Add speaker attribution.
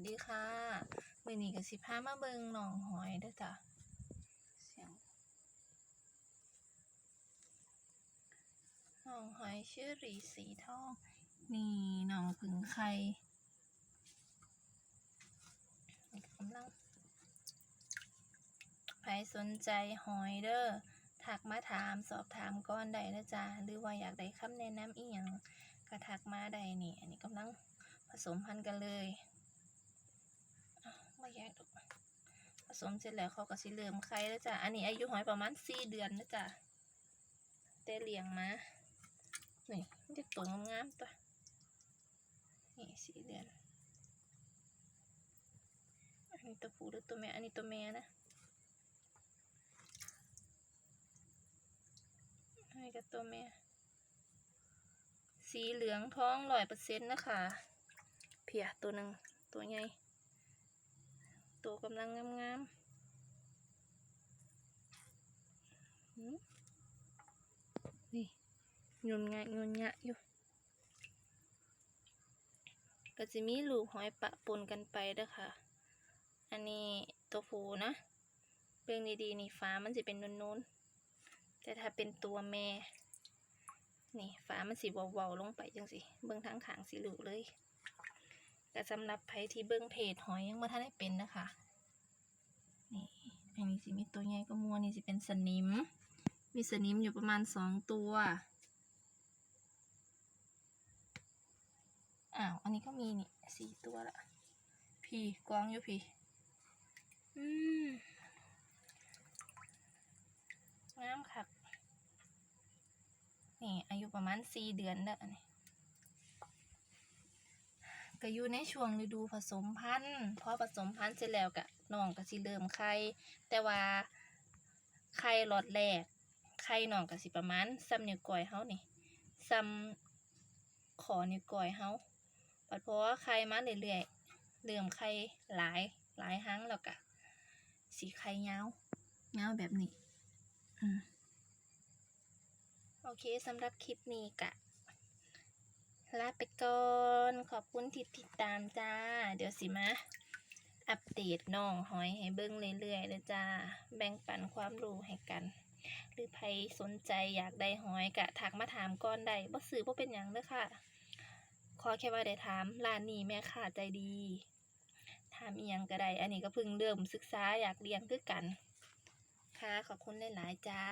Speaker 1: สดีค่ะมือนี้ก็สิพามาเบิงหนองหอยเด้อจ้ะเสียงหนองหอยชื่อหรีสีทอง นี่หนองผึ่งไข่นี่กำลังใครสนใจหอยเด้อทักมาถามสอบถามก่อนได้นะจ๊ะหรือว่าอยากได้คำแนะนำอีหยังก็ทักมาได้นี่ อันนี้กำลังผสมพันธุ์กันเลย ไม่แยกดอกผสมเสร็จแล้วเขาก็สิเริ่มไข่แล้วจ้ะ อันนี้อายุหอยประมาณสี่เดือนนะจ๊ะแต่เลี้ยงมา นี่มันจะตัวงามๆตัว นี่สี่เดือน อันนี้ตัวผู้หรือตัวแม่ อันนี้ตัวแม่นะ อันนี้ก็ตัวแม่ สีเหลืองท้องร้อยเปอร์เซ็นต์นะคะ เพียตัวหนึ่งตัวใหญ่ ตัวกำลังงามๆหืมนี่งุนงะงุนงะอยู่ก็จะมีลูกหอยปะปนกันไปเด้อค่ะ อันนี้ตัวผู้นะเบิ่งดีๆนี่ฟ้ามันจะเป็นนูนๆ แต่ถ้าเป็นตัวแม่ นี่ฟ้ามันสีเวาๆลงไปจังสิ เบิ่งทางขางสีเหลืองเลย แต่สำหรับไผที่เบิ่งเพจหอยยังไม่ทันได้เป็นนะคะนี่อันนี้สิมีตัวใหญ่ก็มัวนี่สิเป็นสนิม มีสนิมอยู่ประมาณสองตัวอ้าวอันนี้ก็มีนี่สี่ตัวละพี่กวางอยู่พี่อืมงามคักนี่อายุประมาณสี่เดือนเด้อนนี้ ก็อยู่ในช่วงฤดูผสมพันธุ์พอผสมพันธุ์เสร็จแล้วกะน้องก็สิเริ่มไข่แต่ว่าไข่หลอดแรกไข่น้องก็สิประมาณซ้ำนิ้วก้อยเฮานี่ซ้ำขอนิ้วก้อยเฮาบัดเพราะว่าไข่มาเรื่อยๆเริ่มไข่หลายหลายครั้งแล้วกะสีไข่ยาวยาแบบนี้อืมโอเคสำหรับคลิปนี้กะ ลาไปก่อน ขอบคุณที่ติดตามจ้า เดี๋ยวสิมาอัปเดตน้องหอยให้เบิ้งเรื่อยๆเลยจ้า แบ่งปันความรู้ให้กัน หรือใครสนใจอยากได้หอยกะทักมาถามก่อนได้บ่ซื้อบ่เป็นหยังเด้อค่ะ ขอแค่ว่าได้ถามร้านนี้แม่ค้าใจดีถามเอียงก็ได้ อันนี้ก็เพิ่งเริ่มศึกษาอยากเรียนคือกัน ค่ะ ขอบคุณหลายๆจ้า